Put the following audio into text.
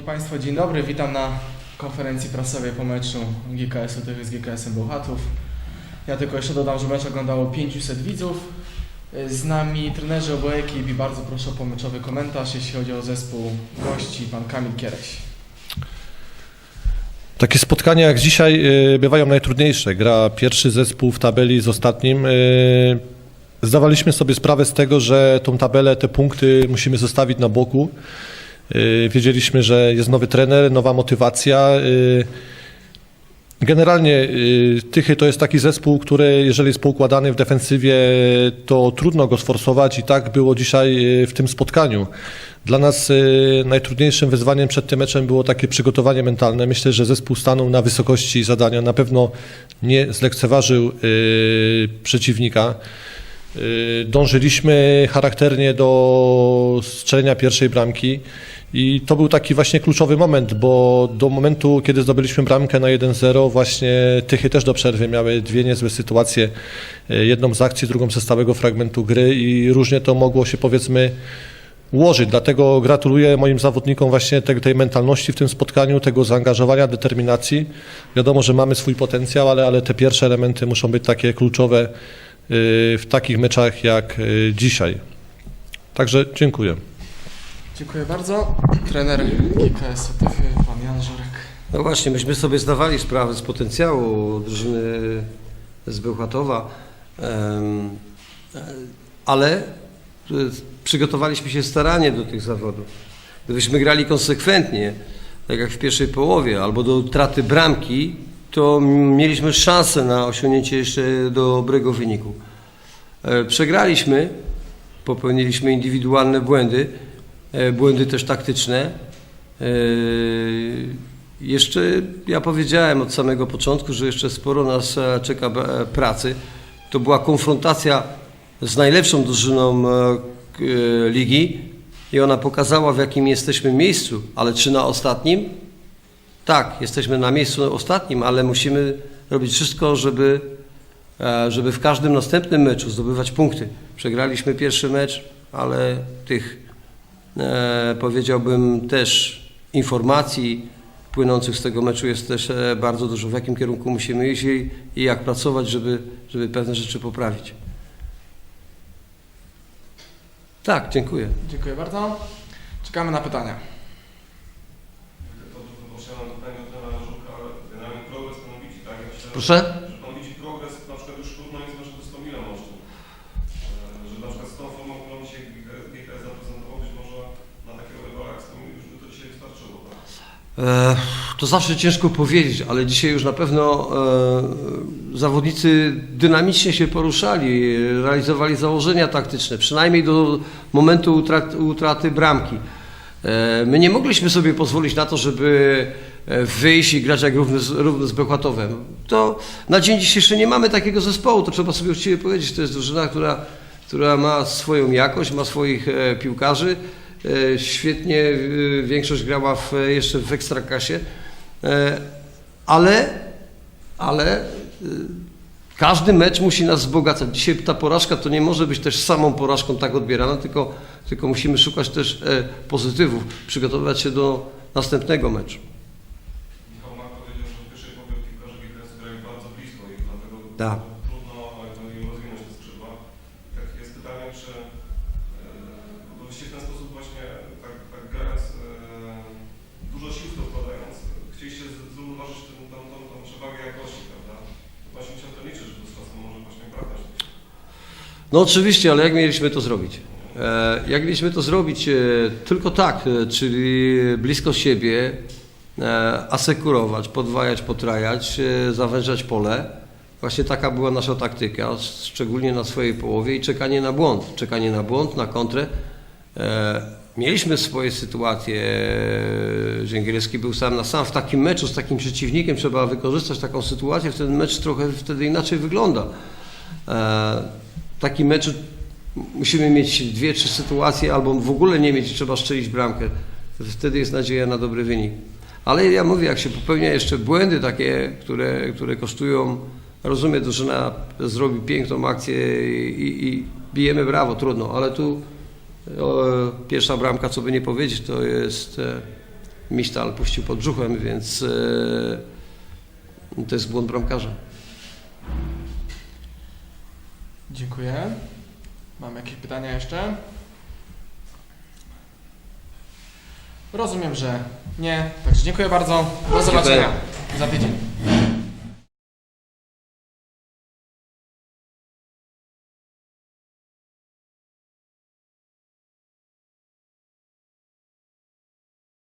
Szanowni Państwo, dzień dobry. Witam na konferencji prasowej po meczu GKS-u Tychy z GKS-em Bełchatów. Ja tylko jeszcze dodam, że mecz oglądało 500 widzów. Z nami trenerzy obu ekip i bardzo proszę o pomeczowy komentarz, jeśli chodzi o zespół gości, pan Kamil Kiereś. Takie spotkania jak dzisiaj y, bywają najtrudniejsze. Gra pierwszy zespół w tabeli z ostatnim. Y, Zdawaliśmy sobie sprawę z tego, że tą tabelę, te punkty musimy zostawić na boku. Y, Wiedzieliśmy, że jest nowy trener, nowa motywacja. Y, Generalnie y, Tychy to jest taki zespół, który jeżeli jest poukładany w defensywie, to trudno go sforsować i tak było dzisiaj w tym spotkaniu. Dla nas najtrudniejszym wyzwaniem przed tym meczem było takie przygotowanie mentalne. Myślę, że zespół stanął na wysokości zadania, na pewno nie zlekceważył przeciwnika. Dążyliśmy charakternie do strzelenia pierwszej bramki i to był taki właśnie kluczowy moment, bo do momentu, kiedy zdobyliśmy bramkę na 1-0, właśnie Tychy też do przerwy miały dwie niezłe sytuacje. Y, Jedną z akcji, drugą ze stałego fragmentu gry i różnie to mogło się powiedzmy ułożyć. Dlatego gratuluję moim zawodnikom właśnie tej, tej mentalności w tym spotkaniu, tego zaangażowania, determinacji. Wiadomo, że mamy swój potencjał, ale, ale te pierwsze elementy muszą być takie kluczowe y, w takich meczach jak y, dzisiaj. Także dziękuję. Dziękuję bardzo. Trener GKS-u Tychy, pan Jan Żurek. No właśnie, myśmy sobie zdawali sprawę z potencjału drużyny z Bełchatowa, ale e, przygotowaliśmy się staranie do tych zawodów. Gdybyśmy grali konsekwentnie, tak jak w pierwszej połowie, albo do utraty bramki, to mieliśmy szansę na osiągnięcie jeszcze dobrego wyniku. E, Przegraliśmy, popełniliśmy indywidualne błędy, błędy też taktyczne. E, Jeszcze ja powiedziałem od samego początku, że jeszcze sporo nas e, czeka e, pracy. To była konfrontacja z najlepszą drużyną e, e, ligi i ona pokazała w jakim jesteśmy miejscu, ale czy na ostatnim? Tak, jesteśmy na miejscu ostatnim, ale musimy robić wszystko, żeby, e, żeby w każdym następnym meczu zdobywać punkty. Przegraliśmy pierwszy mecz, ale tych e, powiedziałbym też informacji płynących z tego meczu jest też e, bardzo dużo. W jakim kierunku musimy iść i, jak pracować, żeby, żeby pewne rzeczy poprawić. Tak, dziękuję. Dziękuję bardzo. Czekamy na pytania. Tak? Proszę? że pan widzi progres na przykład już trudno jest może do 100 milionów moszczą. Dzisiaj wystarczyło? E, To zawsze ciężko powiedzieć, ale dzisiaj już na pewno e, zawodnicy dynamicznie się poruszali, realizowali założenia taktyczne, przynajmniej do momentu utraty, bramki. E, My nie mogliśmy sobie pozwolić na to, żeby wyjść i grać jak równy z, równy z. To na dzień dzisiejszy nie mamy takiego zespołu, to trzeba sobie uczciwie powiedzieć. To jest drużyna, która, która ma swoją jakość, ma swoich piłkarzy. E, Świetnie e, większość grała w, jeszcze w Ekstraklasie, E, ale, ale e, każdy mecz musi nas wzbogacać. Dzisiaj ta porażka to nie może być też samą porażką tak odbierana, tylko, tylko musimy szukać też e, pozytywów, przygotowywać się do następnego meczu. Michał Mak powiedział, że w pierwszej połowie piłkarze bardzo blisko i dlatego Tak. trudno jakby im rozwinąć te skrzydła. Tak jest pytanie, czy e, wyście w ten sposób właśnie tak, tak grając, e, dużo sił w to wkładając, chcieliście zrównoważyć tę, tą, tą, tą przewagę jakości, prawda? Właśnie musiał to liczyć, że to z czasem może właśnie brakać. No oczywiście, ale jak mieliśmy to zrobić? E, Jak mieliśmy to zrobić? E, Tylko tak, e, czyli blisko siebie, asekurować, podwajać, potrajać, zawężać pole. Właśnie taka była nasza taktyka, szczególnie na swojej połowie i czekanie na błąd. Czekanie na błąd, na kontrę. E, Mieliśmy swoje sytuacje, e, Zięgielski był sam na sam. W takim meczu z takim przeciwnikiem trzeba wykorzystać taką sytuację, wtedy mecz trochę wtedy inaczej wygląda. E, taki mecz musimy mieć dwie, trzy sytuacje, albo w ogóle nie mieć trzeba strzelić bramkę. Wtedy jest nadzieja na dobry wynik. Ale ja mówię, jak się popełnia jeszcze błędy takie, które, które kosztują, rozumiem, drużyna zrobi piękną akcję i, i bijemy brawo, trudno, ale tu pierwsza bramka, co by nie powiedzieć, to jest e, Misztal puścił pod brzuchem, więc e, to jest błąd bramkarza. Dziękuję. Mam jakieś pytania jeszcze? Rozumiem, że nie. Także dziękuję bardzo. Do zobaczenia za tydzień.